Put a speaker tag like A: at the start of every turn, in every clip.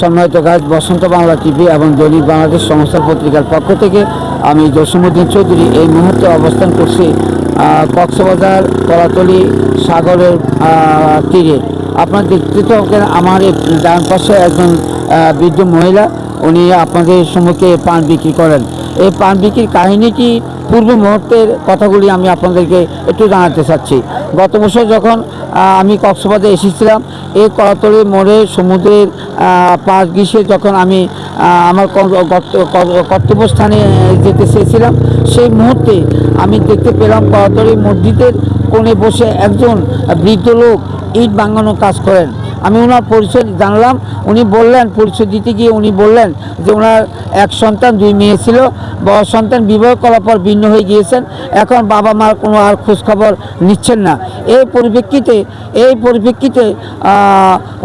A: সম্মানিত গাছ বসন্ত বাংলা টিভি এবং দৈনিক বাংলাদেশ সংস্থা পত্রিকার পক্ষ থেকে আমি জসমুদ্দিন চৌধুরী এই মুহূর্তে অবস্থান করছি কক্সবাজার কলাতলি সাগরের তীরে। আপনার দেখতে তো আমার ডান পাশে একজন বৃদ্ধ মহিলা, উনি আপনাদের সম্মুখে পান বিক্রি করেন। এই পান বিক্রির কাহিনীটি পূর্ব মুহূর্তের কথাগুলি আমি আপনাদেরকে একটু জানাতে চাচ্ছি। গত বছর যখন আমি কক্সবাজারে এসেছিলাম, এই কলাতলি মোড়ে সমুদ্রের পাশ ঘিসে যখন আমি আমার কর- কর্ত- কর্তব্যস্থানে যেতে চেয়েছিলাম, সেই মুহূর্তে আমি দেখতে পেলাম কলাতলি মসজিদের কোণে বসে একজন বৃদ্ধ লোক ইট বাঙানোর কাজ করেন। আমি ওনার পরিচয় জানলাম। উনি বললেন, পরিচয় দিতে গিয়ে উনি বললেন যে ওনার এক সন্তান, দুই মেয়ে ছিল। বড় সন্তান বিবাহ করার পর ভিন্ন হয়ে গিয়েছেন। এখন বাবা মার কোনো আর খোঁজখবর নিচ্ছেন না। এই পরিপ্রেক্ষিতে এই পরিপ্রেক্ষিতে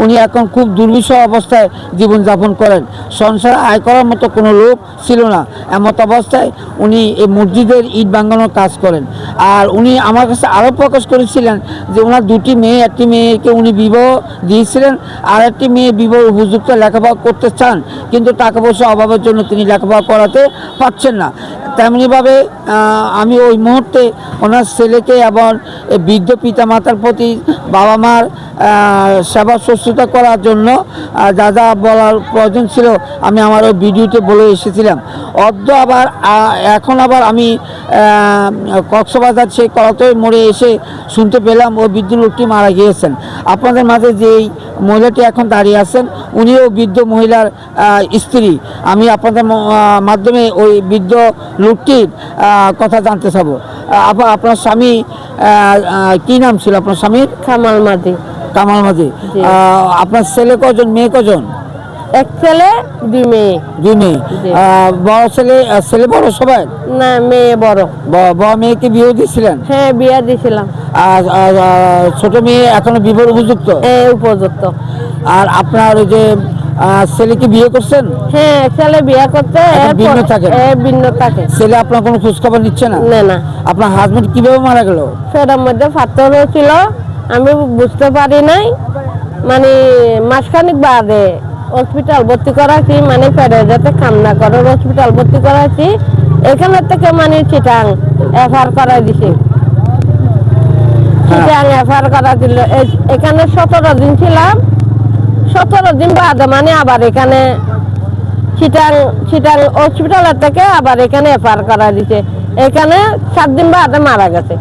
A: উনি এখন খুব দুর্বিষহ অবস্থায় জীবনযাপন করেন। সংসার আয় করার মতো কোনো লোক ছিল না। এমত অবস্থায় উনি এই মসজিদের ইট বাঙানোর কাজ করেন। আর উনি আমার কাছে আরও প্রকাশ করেছিলেন যে ওনার দুটি মেয়ে, একটি মেয়েকে উনি বিবাহ দিয়েছিলেন আর একটি মেয়ে বিবাহ উপযুক্ত লেখাপড়া করতে চান, কিন্তু টাকা পয়সা অভাবের জন্য তিনি লেখাপড়া করাতে পারছেন না। তেমনিভাবে আমি ওই মুহূর্তে ওনার ছেলেকে এবং বৃদ্ধ পিতা মাতার প্রতি বাবা মার সেবা শুশ্রূষা করার জন্য যা যা বলার প্রয়োজন ছিল, আমি আমার ওই ভিডিওতে বলে এসেছিলাম। অদ্য আবার এখন আবার আমি কক্সবাজার সেই কলাতই মোড়ে এসে শুনতে পেলাম, ওই বৃদ্ধ লোকটি মারা গিয়েছেন। আপনাদের মাঝে যেই মহিলাটি এখন দাঁড়িয়ে আছেন, উনিও বৃদ্ধ মহিলার স্ত্রী। আমি আপনাদের মাধ্যমে ওই বৃদ্ধ লোকটির কথা জানতে চাবো। আপনার স্বামী কি নাম ছিল আপনার স্বামীর?
B: কামাল মাদি।
A: কামাল মাঝি। আপনার ছেলে কজন? মেয়ে কজন?
B: এক ছেলে দুই মেয়ে।
A: দুই মেয়ে। বড় ছেলে ছেলে বড় সবাই?
B: না মেয়ে বড়।
A: বড় মেয়েকে বিয়ে দিয়েছিলেন?
B: হ্যাঁ বিয়া দিছিলাম
A: আর ছোট মেয়ে এখনও বিবাহ উপযুক্ত?
B: হ্যাঁ উপযুক্ত।
A: আর আপনার ওই যে ছেলেকে বিয়ে করছেন?
B: হ্যাঁ ছেলে বিয়া করতে
A: এখন ভিন্ন থাকেন?
B: এ, ভিন্ন থাকে।
A: ছেলে আপনার কোনো খোঁজখবর নিচ্ছে না?
B: না না।
A: আপনার হাজবেন্ড কীভাবে মারা গেল?
B: সেটার মধ্যে পাথর হয়েছিল আমি বুঝতে পারি নাই। মানে মাসখানিক বাদে হসপিটাল ভর্তি করাছি মানে পেটে যাতে কাম না করে হসপিটাল ভর্তি করাছি এখানে থেকে মানে চিটাং এফআর করা দিছে। চিটাং এফআর করা দিল। এখানে সতেরো দিন ছিলাম। সতেরো দিন বাদে মানে আবার এখানে চিটাং চিটাং হসপিটালের থেকে আবার এখানে এফআর করা দিছে। এখানে সাত দিন বাদে মারা গেছে।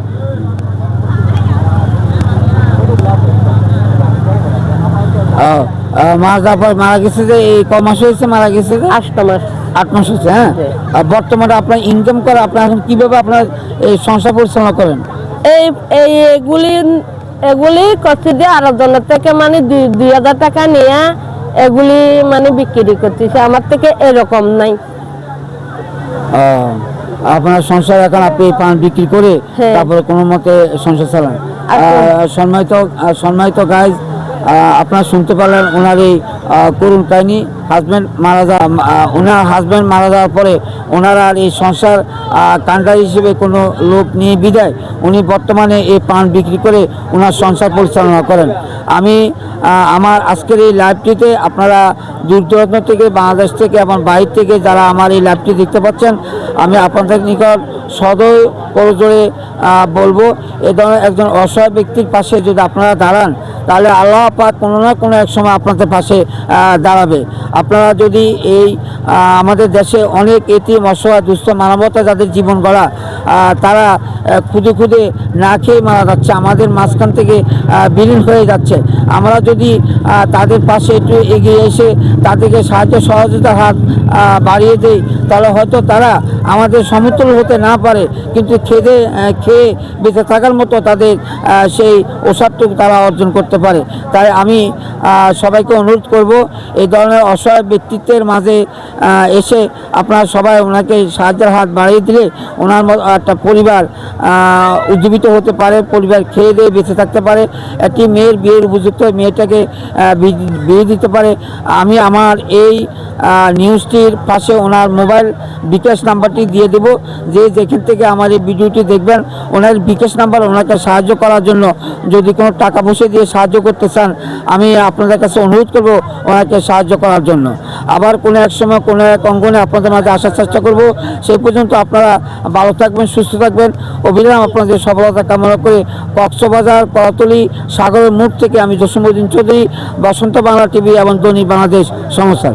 A: আহ, আহ, মারা মারা গেছে যে এই ক মাস হয়েছে মারা গেছে যে?
B: আষ্ট মাস।
A: আট মাস হয়েছে হ্যাঁ? আর বর্তমানে আপনার ইনকাম করে আপনার এখন কীভাবে আপনার এই সংসার পরিচালনা করেন?
B: এই এই এগুলি এগুলি করছি দিয়ে আরও জনের থেকে মানে দুই দুই হাজার টাকা নিয়ে এগুলি মানে বিক্রি করতেছে। আমার থেকে এরকম নাই।
A: আপনার সংসার এখন আপনি পান বিক্রি করে
B: হ্যাঁ।
A: তারপরে কোনো মতে সংসার চালান। সম্মানিত সম্মানিত গাইজ আপনারা শুনতে পারলেন ওনার এই করুণ কাহিনী। হাজব্যান্ড মারা যাওয়া ওনার হাজব্যান্ড মারা যাওয়ার পরে ওনার আর এই সংসার কান্ডার হিসেবে কোনো লোক নিয়ে বিদায়। উনি বর্তমানে এই পান বিক্রি করে ওনার সংসার পরিচালনা করেন। আমি আমার আজকের এই লাইভটিতে আপনারা দূর দূরান্ত থেকে বাংলাদেশ থেকে এবং বাইরে থেকে যারা আমার এই লাইভটি দেখতে পাচ্ছেন আমি আপনাদের নিকট সদয় আহ, বলব এ ধরনের একজন অসহায় ব্যক্তির পাশে যদি আপনারা দাঁড়ান তাহলে আল্লাহ পাক কোনো না কোনো এক সময় আপনাদের পাশে দাঁড়াবে। আপনারা যদি এই আমাদের দেশে অনেক এটিএম অসহায় দুস্থ মানবতা যাদের জীবন গড়া তারা খুদে খুদে না খেয়ে মারা যাচ্ছে। আমাদের মাঝখান থেকে বিলীন হয়ে যাচ্ছে। আমরা যদি তাদের পাশে একটু এগিয়ে এসে তাদেরকে সাহায্য সহযোগিতার হাত বাড়িয়ে দেই, তাহলে হয়তো তারা আমাদের সমতুল হতে না পারে। কিন্তু খেদে খেয়ে বেঁচে থাকার মতো তাদের সেই ওষাদটুকু তারা অর্জন করতে পারে। তাই আমি সবাইকে অনুরোধ করব, এই ধরনের অসহায় ব্যক্তিত্বের মাঝে এসে আপনারা সবাই ওনাকে সাহায্যের হাত বাড়িয়ে দিলে ওনার একটা পরিবার উজ্জীবিত হতে পারে, পরিবার খেয়ে দিয়ে বেঁচে থাকতে পারে, একটি মেয়ের বিয়ের উপযুক্ত মেয়েটাকে বিয়ে দিতে পারে। আমি আমার এই নিউজটির পাশে ওনার মোবাইল বিকাশ নাম্বারটি দিয়ে দেব। যে যেখান থেকে আমার এই ভিডিওটি দেখবেন, ওনার বিকাশ নাম্বার ওনাকে সাহায্য করার জন্য যদি কোনো টাকা পয়সা দিয়ে সাহায্য করতে চান, আমি আপনাদের কাছে অনুরোধ করব ওনাকে সাহায্য করার জন্য। আবার কোনো এক সময় কোনো এক অঙ্গনে আপনাদের মাঝে আসার চেষ্টা করব। সেই পর্যন্ত আপনারা ভালো থাকবেন, সুস্থ থাকবেন। অবিরাম আপনাদের সফলতা কামনা করে কক্সবাজার কলাতলি সাগরের মুখ থেকে আমি জসিমুদ্দিন চৌধুরী, বসন্ত বাংলা টিভি এবং দৈনিক বাংলাদেশ সংস্থান